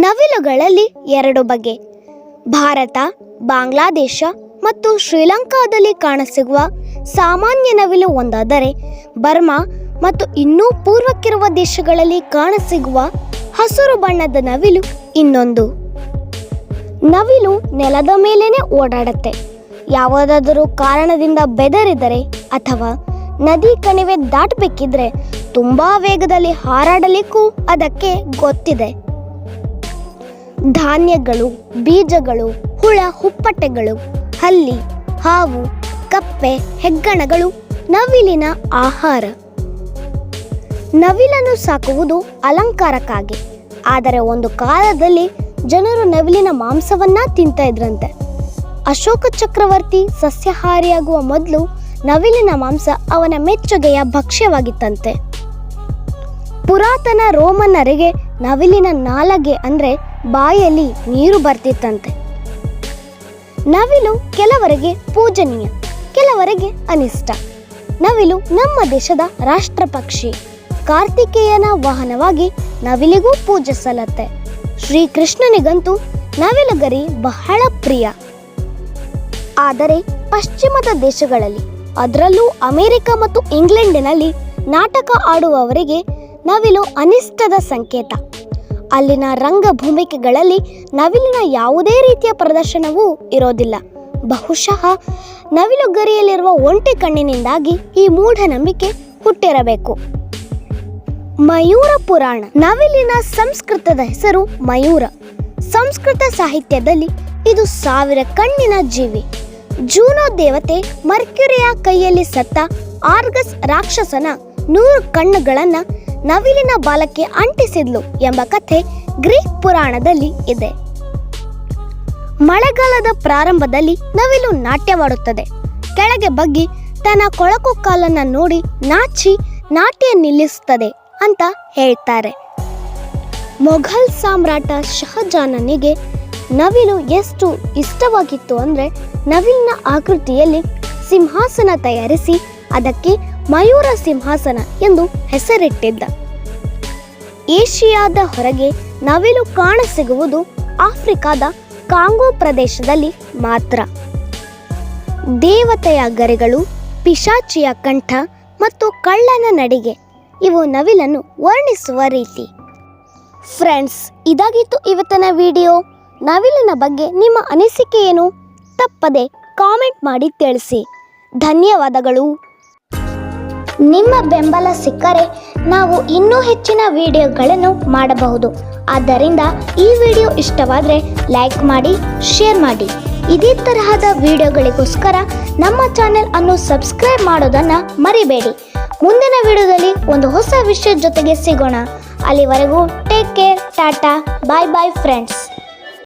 ನವಿಲುಗಳಲ್ಲಿ ಎರಡು ಬಗೆ. ಭಾರತ, ಬಾಂಗ್ಲಾದೇಶ ಮತ್ತು ಶ್ರೀಲಂಕಾದಲ್ಲಿ ಕಾಣಸಿಗುವ ಸಾಮಾನ್ಯ ನವಿಲು ಒಂದಾದರೆ ಬರ್ಮಾ ಮತ್ತು ಇನ್ನೂ ಪೂರ್ವಕ್ಕಿರುವ ದೇಶಗಳಲ್ಲಿ ಕಾಣಸಿಗುವ ಹಸಿರು ಬಣ್ಣದ ನವಿಲು ಇನ್ನೊಂದು. ನವಿಲು ನೆಲದ ಮೇಲೇನೆ ಓಡಾಡುತ್ತೆ. ಯಾವುದಾದರೂ ಕಾರಣದಿಂದ ಬೆದರಿದರೆ ಅಥವಾ ನದಿ ಕಣಿವೆ ದಾಟಬೇಕಿದ್ರೆ ತುಂಬಾ ವೇಗದಲ್ಲಿ ಹಾರಾಡಲಿಕ್ಕೂ ಅದಕ್ಕೆ ಗೊತ್ತಿದೆ. ಧಾನ್ಯಗಳು, ಬೀಜಗಳು, ಹುಳ, ಹುಪ್ಪಟೆಗಳು, ಹಲ್ಲಿ, ಹಾವು, ಕಪ್ಪೆ, ಹೆಗ್ಗಣಗಳು, ನವಿಲಿನ ಆಹಾರ. ನವಿಲನ್ನು ಸಾಕುವುದು ಅಲಂಕಾರಕ್ಕಾಗಿ. ಆದರೆ ಒಂದು ಕಾಲದಲ್ಲಿ ಜನರು ನವಿಲಿನ ಮಾಂಸವನ್ನ ತಿಂತ ಇದ್ರಂತೆ. ಅಶೋಕ ಚಕ್ರವರ್ತಿ ಸಸ್ಯಾಹಾರಿಯಾಗುವ ಮೊದಲು ನವಿಲಿನ ಮಾಂಸ ಅವನ ಮೆಚ್ಚುಗೆಯ ಭಕ್ಷ್ಯವಾಗಿತ್ತಂತೆ. ಪುರಾತನ ರೋಮನ್ನರಿಗೆ ನವಿಲಿನ ನಾಲಗೆ ಅಂದ್ರೆ ಬಾಯಲ್ಲಿ ನೀರು ಬರ್ತಿತ್ತಂತೆ. ನವಿಲು ಕೆಲವರಿಗೆ ಪೂಜನೀಯ, ಕೆಲವರಿಗೆ ಅನಿಷ್ಟ. ನವಿಲು ನಮ್ಮ ದೇಶದ ರಾಷ್ಟ್ರ ಪಕ್ಷಿ ಕಾರ್ತಿಕೇಯನ ವಾಹನವಾಗಿ ನವಿಲಿಗೂ ಪೂಜಿಸಲತ್ತೆ ಶ್ರೀಕೃಷ್ಣನಿಗಂತೂ ನವಿಲುಗರಿ ಬಹಳ ಪ್ರಿಯ. ಆದರೆ ಪಶ್ಚಿಮದ ದೇಶಗಳಲ್ಲಿ, ಅದರಲ್ಲೂ ಅಮೆರಿಕ ಮತ್ತು ಇಂಗ್ಲೆಂಡಿನಲ್ಲಿ ನಾಟಕ ಆಡುವವರಿಗೆ ನವಿಲು ಅನಿಷ್ಟದ ಸಂಕೇತ. ಅಲ್ಲಿನ ರಂಗಭೂಮಿಕೆಗಳಲ್ಲಿ ನವಿಲಿನ ಯಾವುದೇ ರೀತಿಯ ಪ್ರದರ್ಶನವೂ ಇರೋದಿಲ್ಲ. ಬಹುಶಃ ನವಿಲುಗರಿಯಲ್ಲಿರುವ ಒಂಟೆ ಕಣ್ಣಿನಿಂದಾಗಿ ಈ ಮೂಢನಂಬಿಕೆ ಹುಟ್ಟಿರಬೇಕು. ಮಯೂರ ಪುರಾಣ. ನವಿಲಿನ ಸಂಸ್ಕೃತದ ಹೆಸರು ಮಯೂರ. ಸಂಸ್ಕೃತ ಸಾಹಿತ್ಯದಲ್ಲಿ ಇದು ಸಾವಿರ ಕಣ್ಣಿನ ಜೀವಿ. ಜೂನೋ ದೇವತೆ ಮರ್ಕ್ಯುರಿಯ ಕೈಯಲ್ಲಿ ಸತ್ತ ಆರ್ಗಸ್ ರಾಕ್ಷಸನ ನೂರು ಕಣ್ಣುಗಳನ್ನ ನವಿಲಿನ ಬಾಲಕ್ಕೆ ಅಂಟಿಸಿದ್ಲು ಎಂಬ ಕಥೆ ಗ್ರೀಕ್ ಪುರಾಣದಲ್ಲಿ ಇದೆ. ಮಳೆಗಾಲದ ಪ್ರಾರಂಭದಲ್ಲಿ ನವಿಲು ನಾಟ್ಯವಾಡುತ್ತದೆ. ಕೆಳಗೆ ಬಗ್ಗಿ ತನ್ನ ಕೊಳಕು ಕಾಲನ್ನು ನೋಡಿ ನಾಚಿ ನಾಟ್ಯ ನಿಲ್ಲಿಸುತ್ತದೆ ಅಂತ ಹೇಳ್ತಾರೆ. ಮೊಘಲ್ ಸಾಮ್ರಾಟ ಶಹಜಾನನಿಗೆ ನವಿಲು ಎಷ್ಟು ಇಷ್ಟವಾಗಿತ್ತು ಅಂದರೆ ನವಿಲಿನ ಆಕೃತಿಯಲ್ಲಿ ಸಿಂಹಾಸನ ತಯಾರಿಸಿ ಅದಕ್ಕೆ ಮಯೂರ ಸಿಂಹಾಸನ ಎಂದು ಹೆಸರಿಟ್ಟಿದ್ದ. ಏಷ್ಯಾದ ಹೊರಗೆ ನವಿಲು ಕಾಣಸಿಗುವುದು ಆಫ್ರಿಕಾದ ಕಾಂಗೋ ಪ್ರದೇಶದಲ್ಲಿ ಮಾತ್ರ. ದೇವತೆಯ ಗರೆಗಳು, ಪಿಶಾಚಿಯ ಕಂಠ ಮತ್ತು ಕಳ್ಳನ ನಡಿಗೆ, ಇವು ನವಿಲನ್ನು ವರ್ಣಿಸುವ ರೀತಿ. ಫ್ರೆಂಡ್ಸ್, ಇದಾಗಿತ್ತು ಇವತ್ತಿನ ವಿಡಿಯೋ. ನವಿಲಿನ ಬಗ್ಗೆ ನಿಮ್ಮ ಅನಿಸಿಕೆ ಏನು? ತಪ್ಪದೆ ಕಾಮೆಂಟ್ ಮಾಡಿ ತಿಳಿಸಿ. ಧನ್ಯವಾದಗಳು. ನಿಮ್ಮ ಬೆಂಬಲ ಸಿಕ್ಕರೆ ನಾವು ಇನ್ನೂ ಹೆಚ್ಚಿನ ವಿಡಿಯೋಗಳನ್ನು ಮಾಡಬಹುದು. ಆದ್ದರಿಂದ ಈ ವಿಡಿಯೋ ಇಷ್ಟವಾದರೆ ಲೈಕ್ ಮಾಡಿ, ಶೇರ್ ಮಾಡಿ. ಇದೇ ತರಹದ ವಿಡಿಯೋಗಳಿಗೋಸ್ಕರ ನಮ್ಮ ಚಾನೆಲ್ ಅನ್ನು ಸಬ್ಸ್ಕ್ರೈಬ್ ಮಾಡೋದನ್ನು ಮರಿಬೇಡಿ. ಮುಂದಿನ ವಿಡಿಯೋದಲ್ಲಿ ಒಂದು ಹೊಸ ವಿಷಯದ ಜೊತೆಗೆ ಸಿಗೋಣ. ಅಲ್ಲಿವರೆಗೂ take care tata bye bye friends